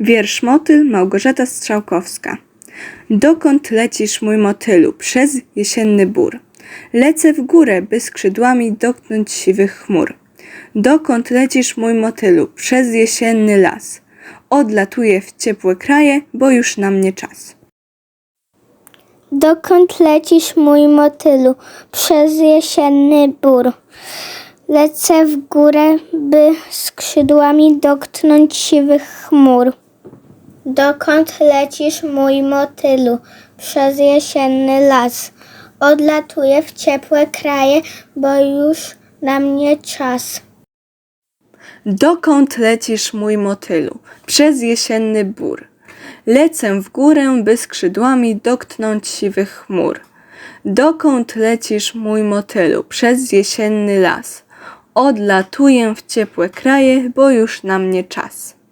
Wiersz Motyl Małgorzata Strzałkowska. Dokąd lecisz mój motylu przez jesienny bór? Lecę w górę, by skrzydłami dotknąć siwych chmur. Dokąd lecisz mój motylu przez jesienny las? Odlatuję w ciepłe kraje, bo już na mnie czas. Dokąd lecisz mój motylu przez jesienny bór? Lecę w górę, by skrzydłami dotknąć siwych chmur. Dokąd lecisz mój motylu przez jesienny las? Odlatuję w ciepłe kraje, bo już na mnie czas. Dokąd lecisz mój motylu przez jesienny bór? Lecę w górę, by skrzydłami dotknąć siwych chmur. Dokąd lecisz mój motylu przez jesienny las? Odlatuję w ciepłe kraje, bo już na mnie czas.